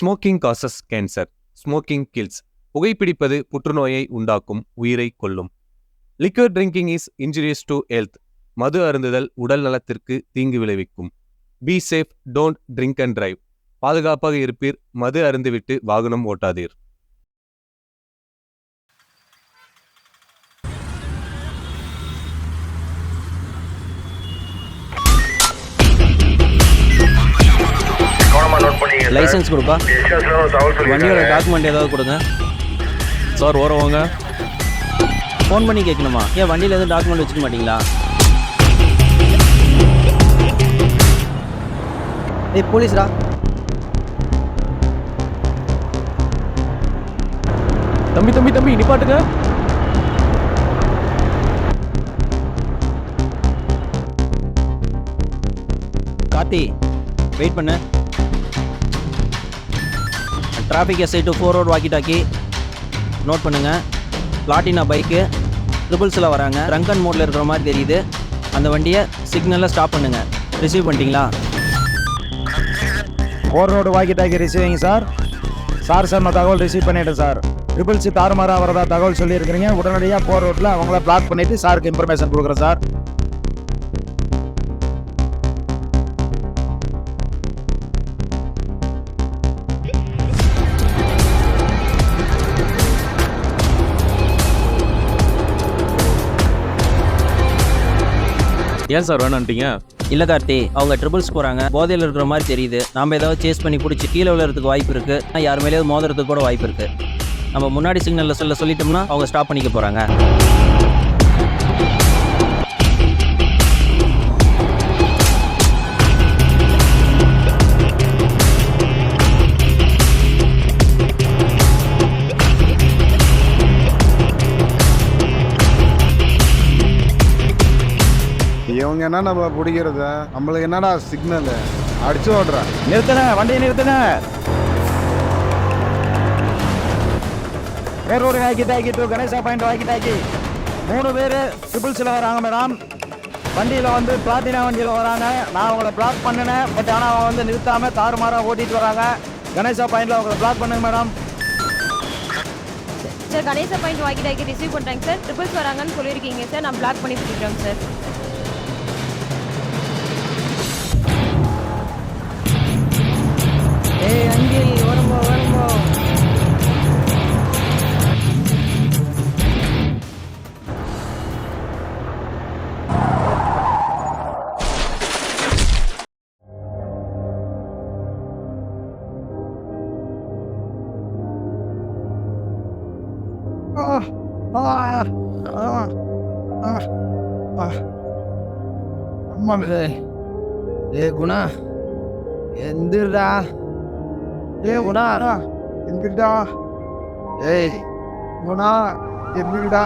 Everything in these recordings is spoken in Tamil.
Smoking causes cancer smoking kills புகைப்பிடிப்பது புற்றுநோயை உண்டாக்கும் உயிரை கொல்லும். Liquor drinking is injurious to health மது அருந்துதல் உடல் நலத்திற்கு தீங்கு விளைவிக்கும். Be safe don't drink and drive பாதுகாப்பாக இருப்பீர். மது அருந்துவிட்டு வாகனம் ஓட்டாதீர். லைசன்ஸ் கொடுப்பா. வண்டியோட டாக்குமெண்ட் ஏதாவது கொடுங்க. சார் ஓரம் வாங்க ஃபோன் பண்ணி கேட்கணுமா ஏன் வண்டியில் எதுவும் டாக்குமெண்ட் வச்சுக்க மாட்டீங்களா? ஏய் போலீஸ்டா தம்பி தம்பி தம்பி நிப்பாட்டுங்க கார்த்தி வெயிட் பண்ணு. Traffic SI four road walkie talkie note பண்ணுங்கள் பிளாட்டினா பைக்கு ட்ரிபிள்ஸில் வராங்க. ரங்கன் மோடில் இருக்கிற மாதிரி தெரியுது. அந்த வண்டியை சிக்னலில் ஸ்டாப் பண்ணுங்கள் ரிசீவ் பண்ணிட்டீங்களா? Four road walkie talkie receiving sir sir sir நான் தகவல் ரிசீவ் பண்ணிட்டேன் சார் ட்ரிபிள்ஸ் தாறுமாறாக வரதா தகவல் சொல்லியிருக்கிறீங்க. உடனடியாக ஃபோர் ரோட்டில் அவங்கள பிளாக் பண்ணிவிட்டு சாருக்கு இன்ஃபர்மேஷன் கொடுக்குறேன் சார் ஏன் சார் வேணான்ட்டீங்க? இல்ல கார்த்தி அவங்க ட்ரிபிள்ஸ் போகிறாங்க போதையில் இருக்கிற மாதிரி தெரியுது. நாம் ஏதாவது சேஸ் பண்ணி பிடிச்சி கீழே விழுறதுக்கு வாய்ப்பு இருக்குது ஆனால் யார் மேலேயாவது மோதுறதுக்கு கூட வாய்ப்பு இருக்குது நம்ம முன்னாடி சிக்னலில் சொல்ல சொல்லிட்டோம்னா அவங்க ஸ்டாப் பண்ணிக்க போகிறாங்க என்ன நம்ம பிடிக்கிறது? நம்மளுக்கு என்னடா சிக்னல் அடிச்சு ஓடுறா. நிறுத்துங்க வண்டியை four road walkie talkie to Ganesha point walkie talkie மூணு பேர் ட்ரிபிள்ஸில் வராங்க மேடம் வண்டியில் வந்து பிளாட்டினா வண்டியில் வராங்க. நான் அவங்கள பிளாக் பண்ணினேன் பட் ஆனால் அவங்க வந்து நிறுத்தாமல் தாறுமாறாக ஓட்டிட்டு வராங்க. கணேசா பாயிண்டில் அவங்கள பிளாக் பண்ணுங்க madam sir Ganesha point walkie talkie receive பண்ணுறேங்க சார் ட்ரிபிள்ஸ் வராங்கன்னு சொல்லியிருக்கீங்க சார் நான் பிளாக் பண்ணி கொடுக்குறேங்க சார் ஏ குணா எந்திரா ஏ குணா எந்திரிடா. ஏய் குணா எந்திரிடா.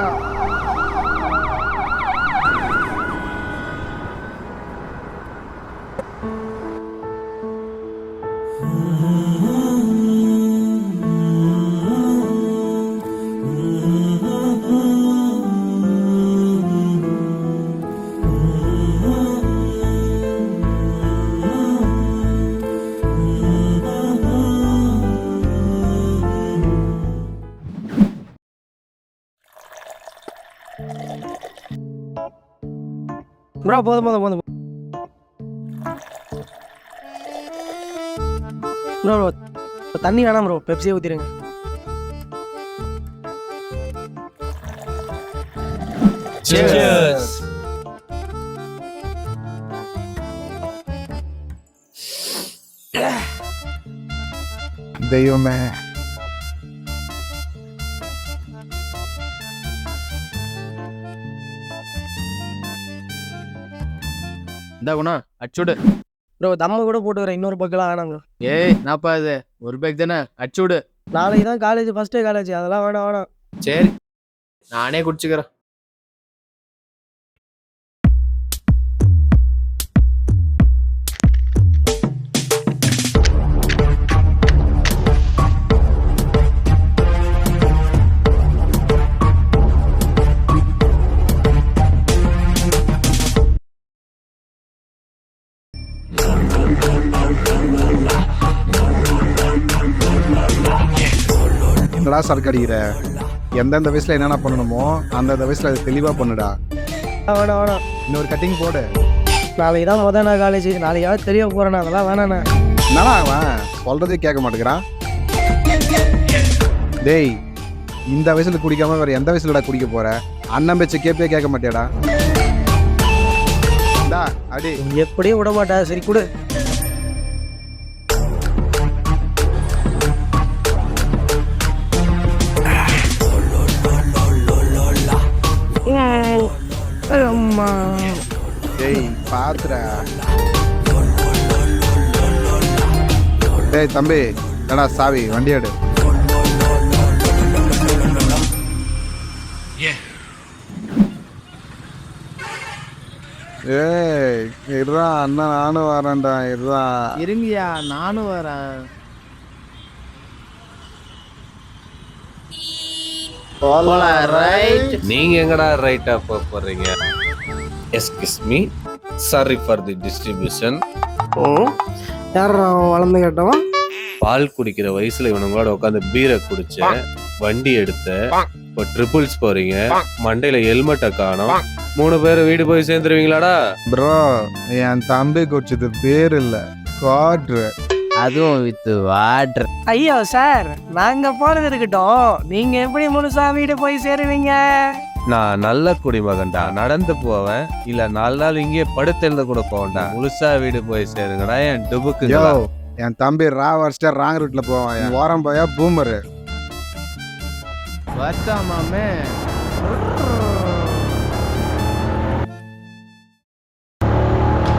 ப்ரோ போதும் போதும் போதும் ப்ரோ ப்ரோ தண்ணி வேணாம் ப்ரோ பெப்சியே ஊற்றிடுங்க தெய்வமே இந்த குணா அச்சுடு ப்ரோ தம்ம கூட போட்டு வரேன். இன்னொரு பக்கெல்லாம் வேணாம் ப்ரோ. ஏய் நாப்பா இது? ஒரு பேக் தானே? அச்சுடு நாளைக்கு தான் காலேஜ் ஃபஸ்ட் டே காலேஜ் அதெல்லாம் வேணாம் வேணாம். சரி. நானே குடிச்சுக்கிறேன். என்னடா சரக்கு அடிக்கிற எந்தெந்த வயசுல என்னென்ன பண்ணணுமோ அந்தந்த வயசுல அதை தெளிவாக பண்ணுடா. வேணாம் வேணாம் இன்னொரு கட்டிங் போடு. நாளைக்கு தான் வதானா காலேஜ் நாளைக்கு யாரும் தெரிய போறேன் அதெல்லாம் வேணாண்ணா. என்னடா அவன்? சொல்றதே கேட்க மாட்டேங்கிறான். டேய் இந்த வயசில் குடிக்காம வேற எந்த வயசுலடா குடிக்க போகிற அண்ணன் பேச்ச கேப்பே கேட்க மாட்டேடா அடி. எப்படியும் விட மாட்டா சரி கொடு. அம்மா. டேய் பாத்துற டேய் தம்பி என்னடா சாவி வண்டி எடு. ஏய் இருடா அண்ணன் நானும் வரேன்டா இருடா. இருங்கயா நானும் வரேன். போலாம் ரைட் நீங்க எங்கடா ரைட்டா போக போறீங்க? Excuse me sorry for the distribution யார் வளர்ந்து கேட்டவன்? பால் குடிக்கிற வயசுல இவனுங்களோட உட்காந்து பீரை குடிச்ச வண்டி எடுத்த இப்போ ட்ரிபிள்ஸ் போறீங்க மண்டையில ஹெல்மெட்டை காணோம். மூணு பேர் வீடு போய் சேர்ந்துருவீங்களாடா? ப்ரோ என் தம்பி குடிச்சது பேர் இல்ல குவாட்ரு அதுவும் வித் வாட்டர் ஐயோ சார் நாங்க போனது இருக்கட்டும். நீங்க எப்படி முழுசா வீடு போய் சேருவீங்க? நான் நல்ல குடிமகன்டா. நடந்து போவேன். இல்ல நாலு நாள் இங்கேயே படுத்தெழுத கூட போவேன்டா. முழுசா வீடு போய் சேருங்கடா. என் டுபுக்கு என் தம்பி ரா வரிச்சிட்டா ராங் ரூட்ல போவான். என் ஓரம் போயா பூமரு. வரட்டா மாமே.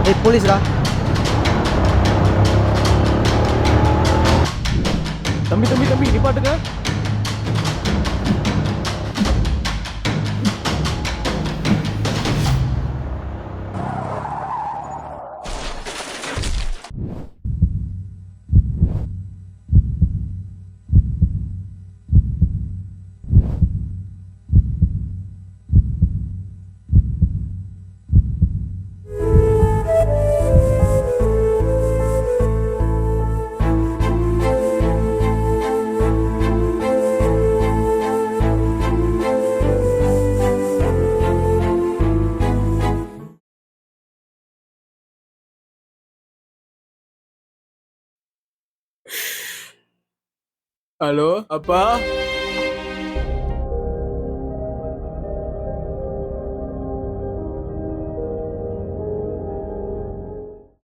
ஏய் போலீஸ்டா தம்பி தம்பி தம்பி நிப்பாட்டுங்க ஹலோ அப்பா